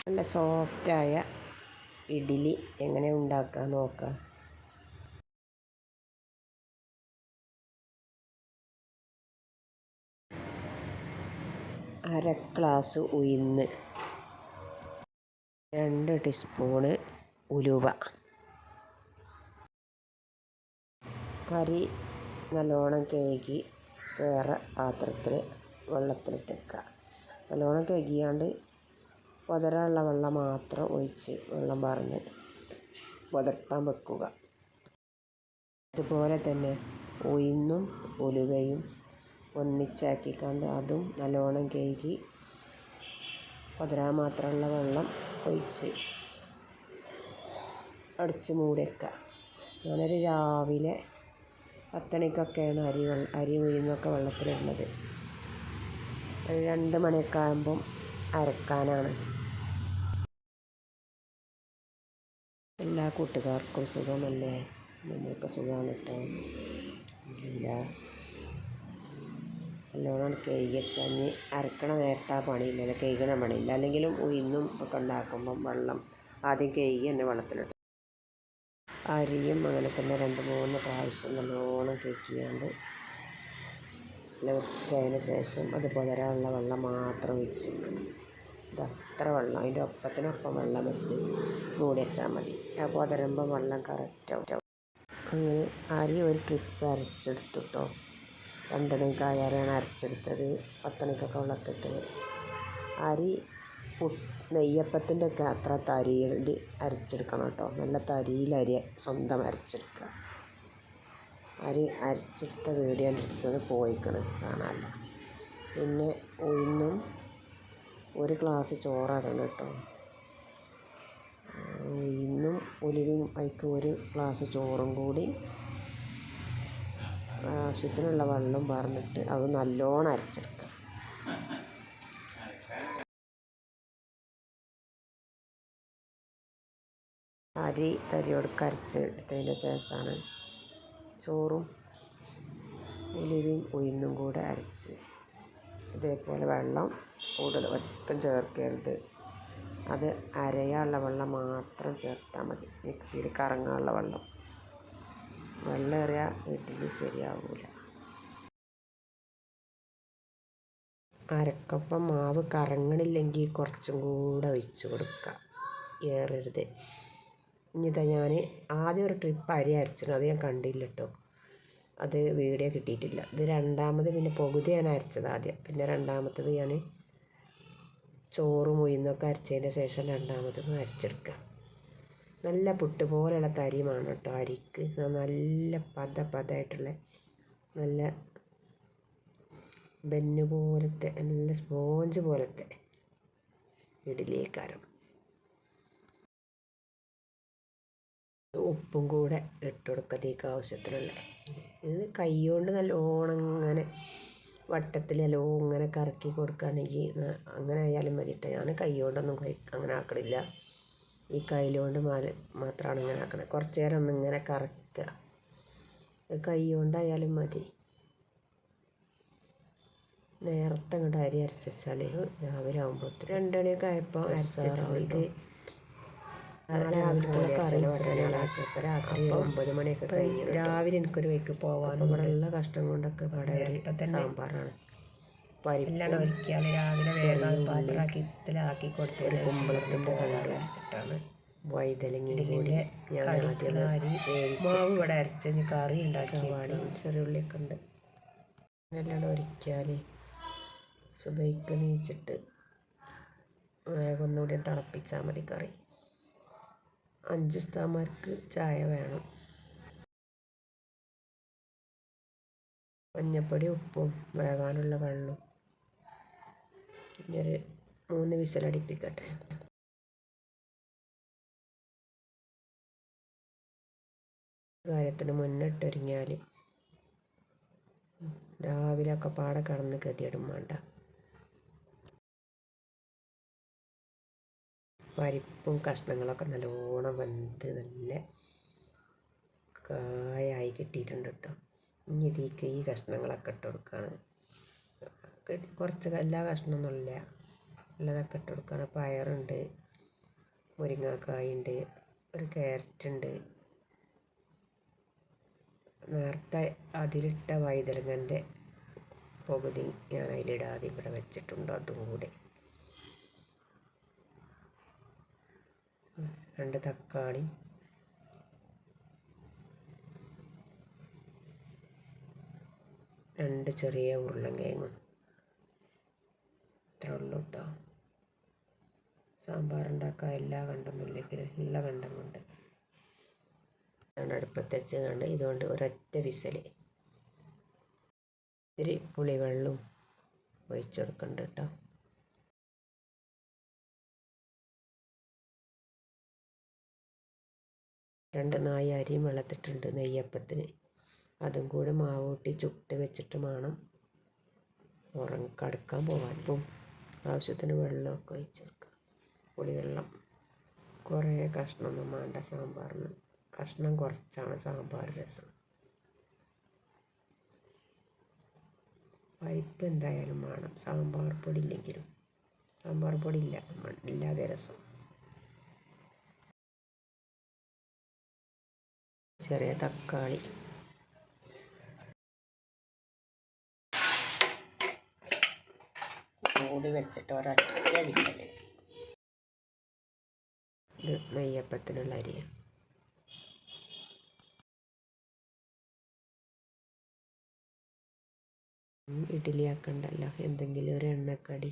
നല്ല സോഫ്റ്റായ ഇഡ്ഡലി എങ്ങനെ ഉണ്ടാക്കുക നോക്കാം. അര ഗ്ലാസ് ഉഴുന്ന് രണ്ട് ടീസ്പൂണ് ഉലുവ കറി നല്ലോണം കഴുകി വേറെ പാത്രത്തിൽ വെള്ളത്തിലിട്ടേക്കുക നല്ലോണം കഴുകിയാണ്ട് പൊതരാനുള്ള വെള്ളം മാത്രം ഒഴിച്ച് വെള്ളം പറഞ്ഞ് പുതർത്താൻ വെക്കുക. അതുപോലെ തന്നെ ഉഴുന്നും ഉലുവയും ഒന്നിച്ചാക്കിക്കൊണ്ട് അതും നല്ലോണം കഴുകി പുതരാൻ മാത്രമുള്ള വെള്ളം ഒഴിച്ച് അടിച്ച് മൂടി ഞാനൊരു രാവിലെ പത്തണിക്കൊക്കെയാണ് അരി അരി ഉഴുന്നൊക്കെ വെള്ളത്തിലിടുന്നത്. ഒരു രണ്ട് മണിയൊക്കെ ആകുമ്പം അരക്കാനാണ്. എല്ലാ കൂട്ടുകാർക്കും സുഖമല്ലേ? നമ്മൾക്ക് സുഖമാണ് കേട്ടോ ഇല്ല നല്ലോണം കഴുകി അരക്കണ നേരത്തെ ആ പണിയില്ലല്ലോ. കഴുകണ പണിയില്ല. അല്ലെങ്കിലും ഇന്നും ഒക്കെ ഉണ്ടാക്കുമ്പം വെള്ളം ആദ്യം കഴുകി തന്നെ വെള്ളത്തിലിട്ട് അരിയും അങ്ങനെ തന്നെ രണ്ട് മൂന്ന് പ്രാവശ്യം നല്ലോണം കഴുകിയാണ്ട് അതിന് ശേഷം അത് പുലരാനുള്ള വെള്ളം മാത്രം ഒഴിച്ച് വെക്കണം. ഇത് വെള്ളം. അതിന്റെ ഒപ്പത്തിനൊപ്പം വെള്ളം വെച്ച് മൂടി വെച്ചാൽ മതി. അപ്പോൾ അതരുമ്പം വെള്ളം കറക്റ്റ് ആവും. അങ്ങനെ അരി ഒരു ട്രിപ്പ് അരച്ചെടുത്തു കേട്ടോ രണ്ടണിക്കായാലാണ് അരച്ചെടുത്തത്. പത്തണിക്കൊക്കെ വെള്ളത്തിട്ട് അരി നെയ്യപ്പത്തിന്റെ ഒക്കെ അത്ര തരിയിൽ അരച്ചെടുക്കണം കേട്ടോ നല്ല തരിയിൽ അരി സ്വന്തം അരച്ചെടുക്കുക. അരി അരച്ചെടുത്ത വീഡിയോ എടുത്തത് പോയിക്കണം. കാണാമല്ല പിന്നെ ഉഴുന്നും ഒരു ക്ലാസ് ചോറിടണം കേട്ടോ. ഇന്നും ഉലുവയും അതിക്ക് ഒരു ഗ്ലാസ് ചോറും കൂടി. ആവശ്യത്തിനുള്ള വെള്ളം പറഞ്ഞിട്ട് അത് നല്ലോണം അരച്ചെടുക്കുക അരി തരിയോടൊക്കെ അരച്ചെടുത്തതിന് ശേഷമാണ് ചോറും ഉലുവയും ഉഴുന്നും കൂടെ അരച്ച് ഇതേപോലെ വെള്ളം കൂടുതൽ ഒട്ടും ചേർക്കരുത്. അത് അരയാനുള്ള വെള്ളം മാത്രം ചേർത്താൽ മതി. മിക്സിയിൽ കറങ്ങാനുള്ള വെള്ളം. വെള്ളം വെള്ളമേറിയ ഇഡ്ഡലി ശരിയാവില്ല അരക്കപ്പം മാവ് കറങ്ങണില്ലെങ്കിൽ കുറച്ചും കൂടെ ഒഴിച്ച് കൊടുക്കുക ഏറരുത്. ഇനിതാ ഞാൻ ആദ്യം ഒരു ട്രിപ്പ് അരി അരച്ചിരുന്നു. അത് ഞാൻ കണ്ടില്ല കേട്ടോ അത് വീഡിയോ കിട്ടിയിട്ടില്ല. ഇത് രണ്ടാമത് പിന്നെ പകുതി ഞാൻ അരച്ചത് ആദ്യം. പിന്നെ രണ്ടാമത്തത് ഞാൻ ചോറും ഉഴുന്നൊക്കെ അരച്ചതിന് ശേഷം രണ്ടാമത് അരച്ചെടുക്കുക. നല്ല പുട്ട് പോലെയുള്ള തരിയുമാണ് കേട്ടോ അരിക്ക്. നല്ല പത പതയായിട്ടുള്ള നല്ല ബെന്ന് പോലത്തെ നല്ല സ്പോഞ്ച് പോലത്തെ ഇഡ്ഡലിയേക്കാരം. ഉപ്പും കൂടെ ഇട്ട് കൊടുക്കത്തേക്ക് ആവശ്യത്തിനുള്ള. ഇത് കൈ കൊണ്ട് നല്ലോണം ഇങ്ങനെ വട്ടത്തിൽ നല്ലോണം ഇങ്ങനെ കറക്കി കൊടുക്കുകയാണെങ്കിൽ അങ്ങനെ ആയാലും മതി കേട്ടോ ഞാൻ കൈ കൊണ്ടൊന്നും അങ്ങനെ ആക്കണില്ല. ഈ കയ്യിലുകൊണ്ട് മാല മാത്രമാണ് ഇങ്ങനെ ആക്കണത് കുറച്ച് നേരം ഒന്ന് ഇങ്ങനെ കറക്കുക. കൈ കൊണ്ടായാലും മതി. നേരത്തെ ഇങ്ങോട്ട് അരി അരച്ചാൽ രാവിലെ ആകുമ്പോൾ രണ്ട് മണിയൊക്കെ ആയപ്പോൾ അരച്ചാൽ ഇത് രാത്രി ഒമ്പത് മണിയൊക്കെ കഴിഞ്ഞു രാവിലെ എനിക്കൊരു വൈക്ക് പോകാനും ഇവിടെ ഉള്ള കഷ്ടം കൊണ്ടൊക്കെ ഇവിടെ സാമ്പാറാണ്. പരിപ്പെല്ലാം ഒരിക്കൽ രാവിലെ വേഗം പാത്രമാക്കി ഇതിലാക്കി കൊടുത്തതിന് കുമ്പളത്തിന്റെ കണ്ട് അരച്ചിട്ടാണ്. വൈതലങ്ങി കൂടി ഞാൻ ആദ്യം മാവ് ഇവിടെ അരച്ച് കറി ഉണ്ടാക്കി ചെറിയുള്ളിയൊക്കെ ഉണ്ട്. എല്ലാം ഒരിക്കൽ സുബൈക്ക് നീച്ചിട്ട് വേഗം ഒന്നുകൂടി തിളപ്പിച്ചാൽ മതി കറി. അഞ്ച് സ്ഥാമാർക്ക് ചായ വേണം. മഞ്ഞപ്പൊടി ഉപ്പും വേകാനുള്ള വെള്ളവും പിന്നെ ഒരു മൂന്ന് വിസിലടിപ്പിക്കട്ടെ. കാര്യത്തിന് മുന്നിട്ടൊരുങ്ങിയാൽ രാവിലെ ഒക്കെ പാടെ കടന്ന് ഗതിയിടും വേണ്ട. പരിപ്പും കഷ്ണങ്ങളൊക്കെ നല്ലോണം വെന്ത് നല്ല കായായി കിട്ടിയിട്ടുണ്ട് കേട്ടോ. ഇനി ഇതിലേക്ക് ഈ കഷ്ണങ്ങളൊക്കെ ഇട്ട് കൊടുക്കുകയാണ് കുറച്ച് എല്ലാ കഷ്ണമൊന്നുമില്ല ഉള്ളതൊക്കെ ഇട്ട് കൊടുക്കുകയാണ് പയറുണ്ട് മുരിങ്ങാക്കായുണ്ട് ഒരു ക്യാരറ്റ് ഉണ്ട്. നേരത്തെ അതിലിട്ട വൈതലങ്ങന്റെ പകുതി ഞാൻ അതിലിടാതെ ഇവിടെ വെച്ചിട്ടുണ്ട്. അതും കൂടെ രണ്ട് തക്കാളി. രണ്ട് ചെറിയ ഉരുളൻകിഴങ്ങും. ഇത്ര ഉള്ളൂ കേട്ടോ സാമ്പാർ ഉണ്ടാക്കാൻ എല്ലാ കണ്ടൊന്നുമില്ലെങ്കിലും ഉള്ള കണ്ടം കൊണ്ട്. അടുപ്പത്ത് വെച്ച് കണ്ട് ഇതുകൊണ്ട് ഒരൊറ്റ വിസൽ ഇത്തിരി പുളിവെള്ളവും ഒഴിച്ചു കൊടുക്കുന്നുണ്ട് കേട്ടോ രണ്ട് നായ അരിയും വെള്ളത്തിട്ടുണ്ട് നെയ്യപ്പത്തിന്. അതും കൂടെ മാവൂട്ടി ചുട്ട് വെച്ചിട്ട് വേണം ഉറങ്ങ കടക്കാൻ പോകാൻ ഇപ്പം ആവശ്യത്തിന് വെള്ളമൊക്കെ ഒഴിച്ചെടുക്കാം. പുളിവെള്ളം കുറേ കഷ്ണമൊന്നും വേണ്ട സാമ്പാറിന്. കഷ്ണം കുറച്ചാണ് സാമ്പാർ രസം. പരിപ്പ് എന്തായാലും വേണം. സാമ്പാർ പൊടി ഇല്ലെങ്കിലും. സാമ്പാർ പൊടി ഇല്ല. ഇല്ലാതെ രസം. ചെറിയ തക്കാളി. മൂടി വെച്ചിട്ട് ഒരൊറ്റ വിസൽ. ഇത് നെയ്യപ്പത്തിനുള്ള അരിയാണ് ഇഡ്ഡലി ആക്കണ്ടല്ലോ എന്തെങ്കിലും ഒരു എണ്ണക്കടി.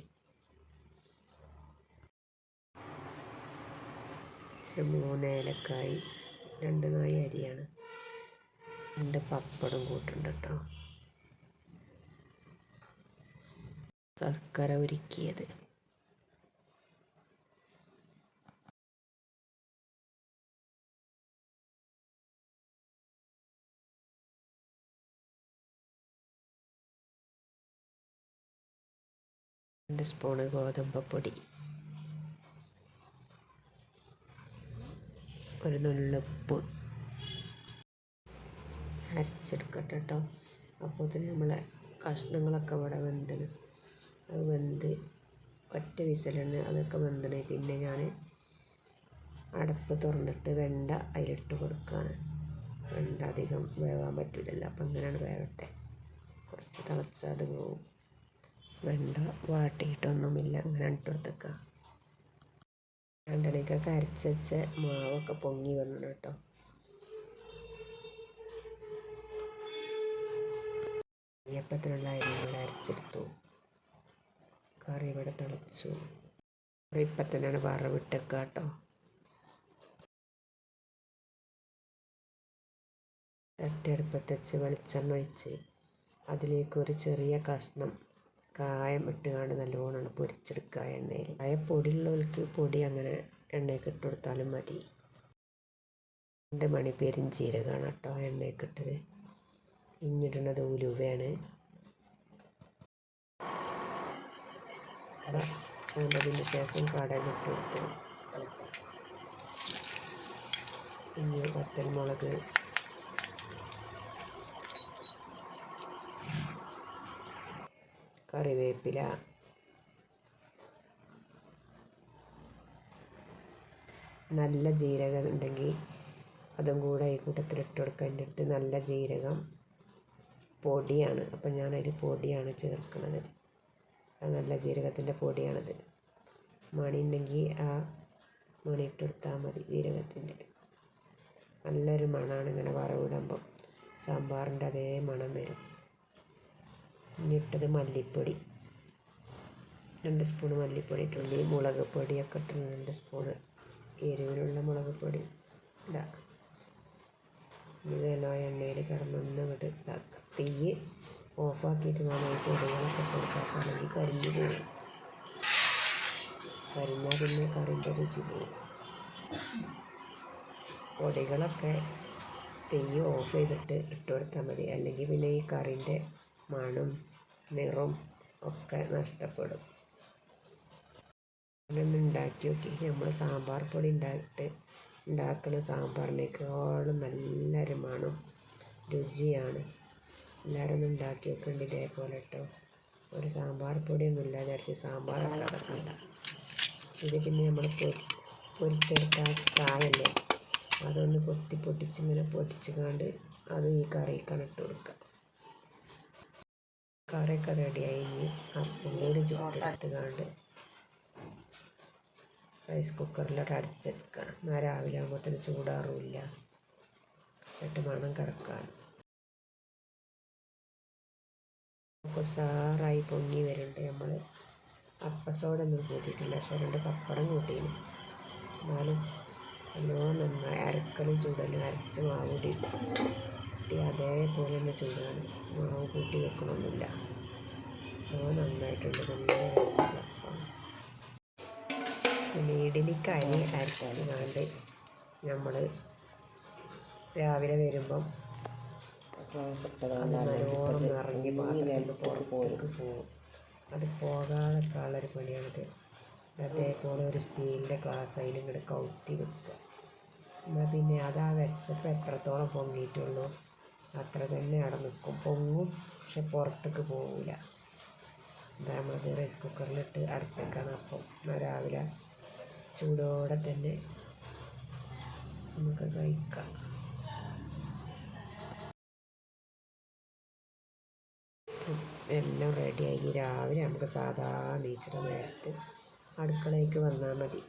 മൂന്ന് ഏലക്കായി. രണ്ട് നായ അരിയാണ്. രണ്ട് പപ്പടം കൂട്ടുണ്ട് കേട്ടോ ശർക്കര ഉരുക്കിയത്. രണ്ട് സ്പൂണ് ഗോതമ്പപ്പൊടി ഒരു നുള്ളുപ്പ്. അരച്ചെടുക്കട്ടെ കേട്ടോ അപ്പോൾ തന്നെ നമ്മളെ കഷ്ണങ്ങളൊക്കെ ഇവിടെ വെന്തണ് അത് വെന്ത് ഒറ്റ വിസലാണ് അതൊക്കെ വെന്തണേ പിന്നെ ഞാൻ അടപ്പ് തുറന്നിട്ട് വെണ്ട അതിലിട്ട് കൊടുക്കുകയാണ് വെണ്ട അധികം വേവാൻ പറ്റില്ലല്ലോ അപ്പം അങ്ങനെയാണ് വേവട്ടെ. കുറച്ച് തിളച്ചാൽ അത് പോവും. വെണ്ട വാട്ടിയിട്ടൊന്നുമില്ല. അങ്ങനെ ഇട്ട് കൊടുത്തേക്കുക. രണ്ടണിക്കൊക്കെ അരച്ച് വെച്ച മാവൊക്കെ പൊങ്ങി വന്നു കേട്ടോ. നെയ്യപ്പത്തിനുള്ള അരി ഇവിടെ അരച്ചെടുത്തു. കറി ഇവിടെ തിളച്ചു. ഇപ്പം തന്നെയാണ് വറവിട്ടേക്കുക കേട്ടോ. വെച്ച് വെളിച്ചെണ്ണ ഒഴിച്ച് അതിലേക്ക് ഒരു ചെറിയ കഷ്ണം കായം ഇട്ടുകൊണ്ട് നല്ലോണം പൊരിച്ചെടുക്കുക എണ്ണയിൽ. കായ പൊടിയുള്ളവർക്ക് പൊടി അങ്ങനെ എണ്ണയ്ക്ക് ഇട്ട് കൊടുത്താലും മതി. രണ്ട് മണി പെരിഞ്ചീരകമാണ് കേട്ടോ എണ്ണയ്ക്ക് ഇട്ടത്. ഇഞ്ഞിടണത് ഉലുവയാണ്. ചൂണ്ടതിന് ശേഷം കടലിട്ട് കൊടുത്തു ഇനി വറ്റൽമുളക് കറിവേപ്പില. നല്ല ജീരകം ഉണ്ടെങ്കിൽ അതും കൂടെ ഈ കൂട്ടത്തിൽ ഇട്ട് കൊടുക്കുക. എന്റെ അടുത്ത് നല്ല ജീരകം പൊടിയാണ്. അപ്പം ഞാനതിൽ പൊടിയാണ് ചേർക്കുന്നത്. നല്ല ജീരകത്തിന്റെ പൊടിയാണത്. മണി ഉണ്ടെങ്കിൽ ആ മണി ഇട്ട് കൊടുത്താൽ മതി ജീരകത്തിന്റെ. നല്ലൊരു മണമാണ് ഇങ്ങനെ വറവിടുമ്പം. സാമ്പാറിന്റെ അതേ മണം വരും. ഇനി ഇട്ടത് മല്ലിപ്പൊടി. രണ്ട് സ്പൂൺ മല്ലിപ്പൊടി ഇട്ടുണ്ട് മുളക് പൊടിയൊക്കെ ഇട്ടുണ്ട് രണ്ട് സ്പൂണ്. എരിവിലുള്ള മുളക് പൊടി. ഇടാം ഇതെല്ലാം എണ്ണയിൽ കിടന്നൊന്ന് ഇങ്ങോട്ട് ഇതാക്കാം തീ ഓഫാക്കിയിട്ട് ഈ പൊടികളൊക്കെ കൊടുക്കാണെങ്കിൽ കരിഞ്ഞു പോകും കരിഞ്ഞാൽ പിന്നെ കറിന്റെ രുചി പോകും പൊടികളൊക്കെ തീ ഓഫ് ചെയ്തിട്ട് ഇട്ട് കൊടുത്താൽ മതി. അല്ലെങ്കിൽ പിന്നെ ഈ കറിന്റെ മണം നിറം ഒക്കെ നഷ്ടപ്പെടും. അങ്ങനെ ഉണ്ടാക്കി നോക്കി നമ്മൾ സാമ്പാർ പൊടി ഉണ്ടാക്കിയിട്ട് ഉണ്ടാക്കുന്ന സാമ്പാറിനേക്കാളും നല്ല മണം രുചിയാണ്. എല്ലാവരും ഒന്ന് ഉണ്ടാക്കി വെക്കുന്നുണ്ട് ഇതേപോലെ കേട്ടോ ഒരു സാമ്പാർ പൊടിയൊന്നും ഇല്ലാതെ അരച്ച് സാമ്പാർ കിടക്കണ്ട ഇത് പിന്നെ നമ്മൾ പൊരിച്ചെടുത്ത കായല്ലേ അതൊന്ന് കൊത്തി പൊട്ടിച്ചിങ്ങനെ പൊട്ടിച്ച് കണ്ട് അത് ഈ കറിക്കാണ് ഇട്ട് കൊടുക്കുക കറിയൊക്കെ റെഡിയായി. ഇനി കൂടി ചുട്ടെടുത്ത് റൈസ് കുക്കറിലോട്ട് അടിച്ചെടുക്കണം. എന്നാൽ രാവിലെ ആകുമ്പോഴത്തേന് ചൂടാറുമില്ല എന്നിട്ട് മണം കിടക്കാൻ ഉസാറായി പൊങ്ങി വരുന്നുണ്ട് നമ്മൾ അപ്പസോടൊന്നും കൂട്ടിയിട്ടില്ല. പക്ഷെ രണ്ട് പപ്പടം കൂട്ടിയിരുന്നു എന്നാലും നല്ലോണം നന്നായി. അരക്കലും ചൂടലും അരച്ച് മാവ് കൂടി കൂട്ടി അതേപോലെ തന്നെ ചൂടാണ്. മാവ് കൂട്ടി വെക്കണമൊന്നുമില്ല. അപ്പോൾ നന്നായിട്ടുണ്ട്. നല്ല അപ്പം പിന്നെ ഇഡലിക്ക് അരി അരച്ചാണ്ട് നമ്മൾ രാവിലെ വരുമ്പം നല്ലോണം നിറഞ്ഞ് പുറത്തേക്ക് പോകും. അത് പോകാതെ ഉള്ളൊരു പണിയാണിത് അതേപോലെ ഒരു സ്റ്റീലിന്റെ ഗ്ലാസ് അതിലും ഇങ്ങോട്ട് കൗത്തി വെക്കുക. എന്നാൽ പിന്നെ അതാ വെച്ചപ്പോൾ എത്രത്തോളം പൊങ്ങിയിട്ടുള്ളൂ. അത്ര തന്നെ അവിടെ നിൽക്കും. പൊങ്ങും പക്ഷെ പുറത്തേക്ക് പോകില്ല എന്താ നമ്മളത് റൈസ് കുക്കറിലിട്ട് അടച്ചേക്കാണ്. അപ്പം രാവിലെ ചൂടോടെ തന്നെ നമുക്ക് കഴിക്കാം. എല്ലാം റെഡിയായി രാവിലെ നമുക്ക് സാധാ നീച്ചിട്ട് നേരത്ത് അടുക്കളയ്ക്ക് വന്നാൽ മതി.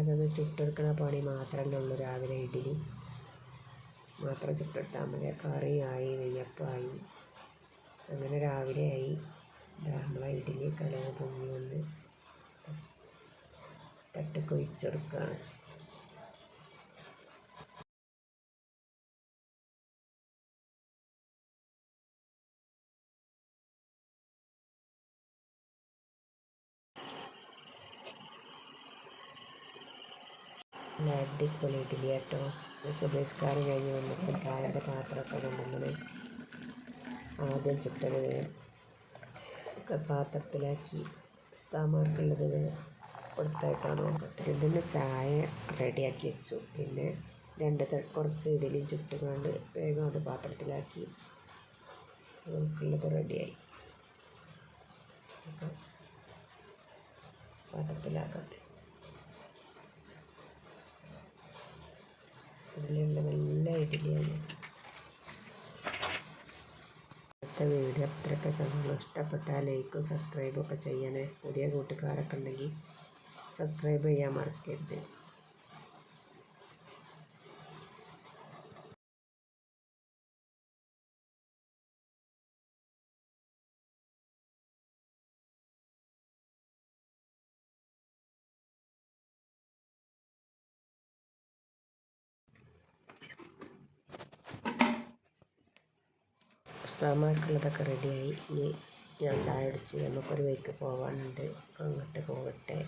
അതൊന്ന് ചുട്ടെടുക്കണ പണി മാത്രമല്ല ഉള്ളൂ രാവിലെ ഇഡ്ഡലി. മാത്രം ചുട്ടെടുത്താൽ മതി കറിയായി നെയ്യപ്പമായി അങ്ങനെ രാവിലെ ആയി. നമ്മളെ ഇഡ്ഡലി കലവ് പൊങ്ങി വന്ന് തട്ടൊക്കെ ഒഴിച്ചെടുക്കുകയാണ് നല്ല അടിപൊളി ഇഡ്ഡലി കേട്ടോ സുബേസ്കാരം കഴിഞ്ഞ് വന്നപ്പോൾ ചായന്റെ പാത്രമൊക്കെ കൊണ്ടുവന്നത് ആദ്യം ചുട്ടത് ഒക്കെ പാത്രത്തിലാക്കി സ്ഥാമാർക്കുള്ളത് കൊടുത്തേക്കാൻ നോക്കട്ടെ ഇതിന് ചായ റെഡിയാക്കി വെച്ചു. പിന്നെ രണ്ട് കുറച്ച് ഇഡലി ചുട്ടുകൊണ്ട് വേഗം അത് പാത്രത്തിലാക്കി നമുക്കുള്ളത് റെഡിയായി. പാത്രത്തിലാക്കട്ടെ. ഇതിലുള്ള നല്ല ഇഡ്ഡലിയാണ്. അടുത്ത വീഡിയോ അത്രയൊക്കെ തന്നുള്ളൂ ഇഷ്ടപ്പെട്ടാൽ ലൈക്കും സബ്സ്ക്രൈബും ഒക്കെ ചെയ്യണേ പുതിയ കൂട്ടുകാരൊക്കെ ഉണ്ടെങ്കിൽ സബ്സ്ക്രൈബ് ചെയ്യാൻ മറക്കരുത്. ഉസ്താമാർക്കുള്ളതൊക്കെ റെഡിയായി. ഇനി ഞാൻ ചായ അടിച്ച് നമുക്കൊരു വഴിക്ക് പോകാനുണ്ട് അങ്ങോട്ട് പോകട്ടെ.